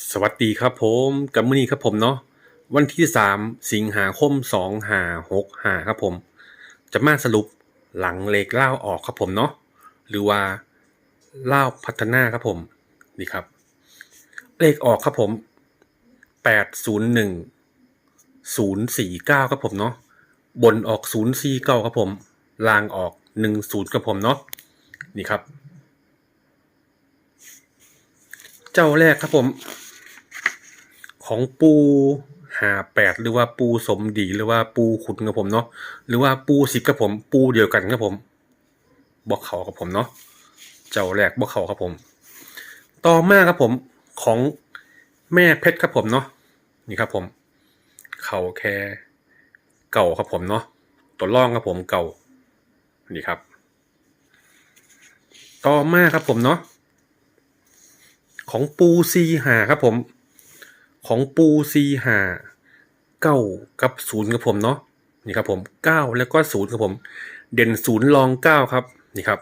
สวัสดีครับผมกับมือนี้ครับผมเนาะวันที่สามสิงหาคมสองหาหกหาครับผม จะมาสรุปหลังเลขเล่าออกครับผมเนาะหรือว่าเล่าพัฒนาครับผมนี่ครับ เลขออกครับผมแปดศูนย์หนึ่งศูนย์สี่เก้าครับผมเนาะบนออกศูนย์สี่เก้าครับผมลางออกหนึ่งศูนย์ครับผมเนาะนี่ครับ เจ้าแรกครับผม ของปูหาแปดหรือว่าปูสมดีหรือว่าปูขุนครับผมเนาะหรือว่าปูสิบครับผม ปูเดียวกันครับผมบอกเขาครับผมเนาะเจ้าแรกบอกเขาครับผม ต่อมาครับผมของแม่เพชรครับผมเนาะนี่ครับผม เขาแค่เก่าครับผมเนาะตัวล่องครับผมเก่านี่ครับ ต่อมาครับผมเนาะของปูซีหาครับผม ของปูซีหาเก้ากับศูนย์ครับผมเนาะนี่ครับผมเก้าแล้วก็ศูนย์ครับผม เด่นศูนย์รองเก้าครับนี่ครับ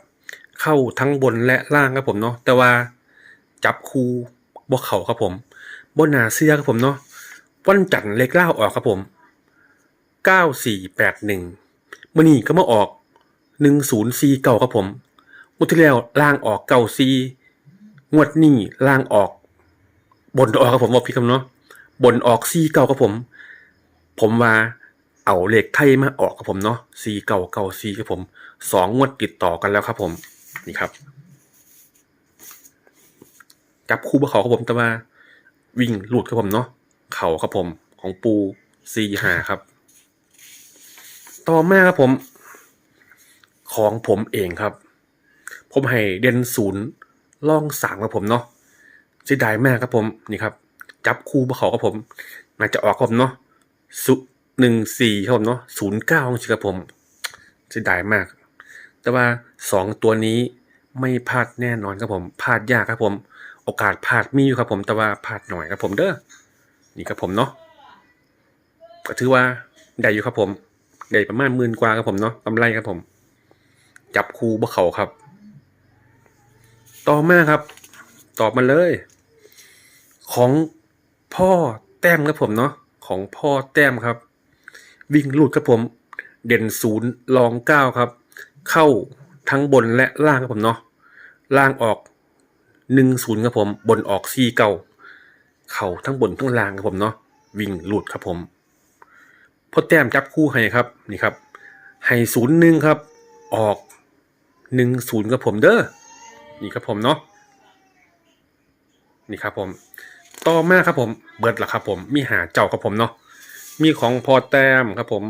เข้าทั้งบนและล่างครับผมเนาะแต่ว่าจับคูบวเข่าครับผมบนหนาเสื้อครับผมเนาะวันจันทร์เลขเล่าออกครับผมเก้าสี่แปดหนึ่งมื่อนี้ก็มาออกหนึ่งศูนย์สี่เก้าครับผมงวดที่แล้วล่างออกเก้าสี่งวดนี้ล่างออก บนออกครับผมบอกพี่คำเนาะบนออกซีเก่าครับผม ผมว่าเอาเลขไทยมาออกครับผมเนาะซีเก่าเก่าซีครับผมสองงวดติดต่อกันแล้วครับผม นี่ครับจับคู่บเขาครับผมแต่ว่า วิ่งหลุดครับผมเนาะเข่าครับผมของปูซีหาครับ ต่อมาครับผม ของผมเองครับ ผมให้เด่นศูนย์ล่องสามครับผมเนาะ เสียดายมากครับผมนี่ครับ จับคู่บเขาครับผมน่าจะออกครับผมเนาะสุหนึ่งสี่ครับผมเนาะศูนย์เก้าใช่ครับผมเสียดายมาก แต่ว่าสองตัวนี้ไม่พลาดแน่นอนครับผมพลาดยากครับผม โอกาสพลาดมีอยู่ครับผมแต่ว่าพลาดหน่อยครับผมเด้อนี่ครับผมเนาะก็ถือว่าได้อยู่ครับผมได้ประมาณหมื่นกว่าครับผมเนาะกำไรครับผม จับคู่บเขาครับ ต่อมาครับ ตอบมาเลย ของพ่อแต้มครับผมเนาะของพ่อแต้มครับ วิ่งหลุดครับผม เด่นศูนย์ลองเก้าครับ เข้าทั้งบนและล่างครับผมเนาะล่างออกหนึ่งศูนย์ครับผม บนออกสี่เก้าเข่าทั้งบนทั้งล่างครับผมเนาะวิ่งหลุดครับผมพ่อแต้มจับคู่ให้ครับนี่ครับให้ศูนย์หนึ่งครับ ออกหนึ่งศูนย์ครับผมเด้อนี่ครับผมเนาะ นี่ครับผม ต่อมาครับผมเบิร์ดล่ะครับผมมีหาเจ้าครับผมเนาะมีของพอแต้มครับผม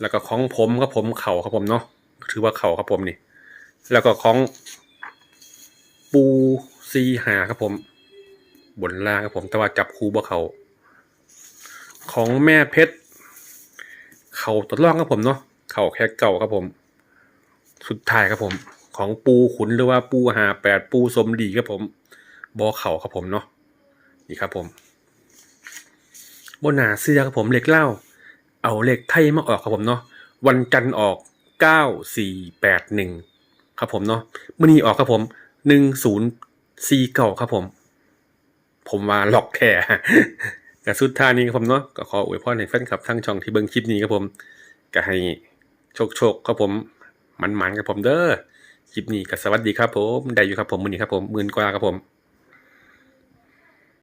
แล้วก็ของผมครับผมเข่าครับผมเนาะถือว่าเข่าครับผมนี่ แล้วก็ของปูซีหาครับผม บนล่างครับผม แต่ว่าจับคูบ่เขาของแม่เพชรเข่าตัวล่องครับผมเนาะเข่าแค่เก่าครับผม สุดท้ายครับผม ของปูขุนหรือว่าปูหาแปดปูสมดีครับผม บอเข่าครับผมเนาะนี่ครับผมบนหนาเสื้อครับผมเหล็กเล่า เอาเหล็กไทยมาออกครับผมเนาะวันจันทร์ออกเก้าสี่แปดหนึ่งครับผมเนาะมื่อนี้ออกครับผมหนึ่งศูนย์สี่เก้าครับผม ผมมาหลอกแท้แต่สุดท้ายนี้ครับผมเนาะก็ขออวยพรให้แฟนคลับทั้งช่องที่เบิ่งคลิปนี้ครับผมก็ให้โชคโชคๆครับผมมันๆกับผมเด้อคลิปนี้ก็สวัสดีครับผมได้อยู่ครับผมมือนี้ครับผมหมื่นกว่าครับผม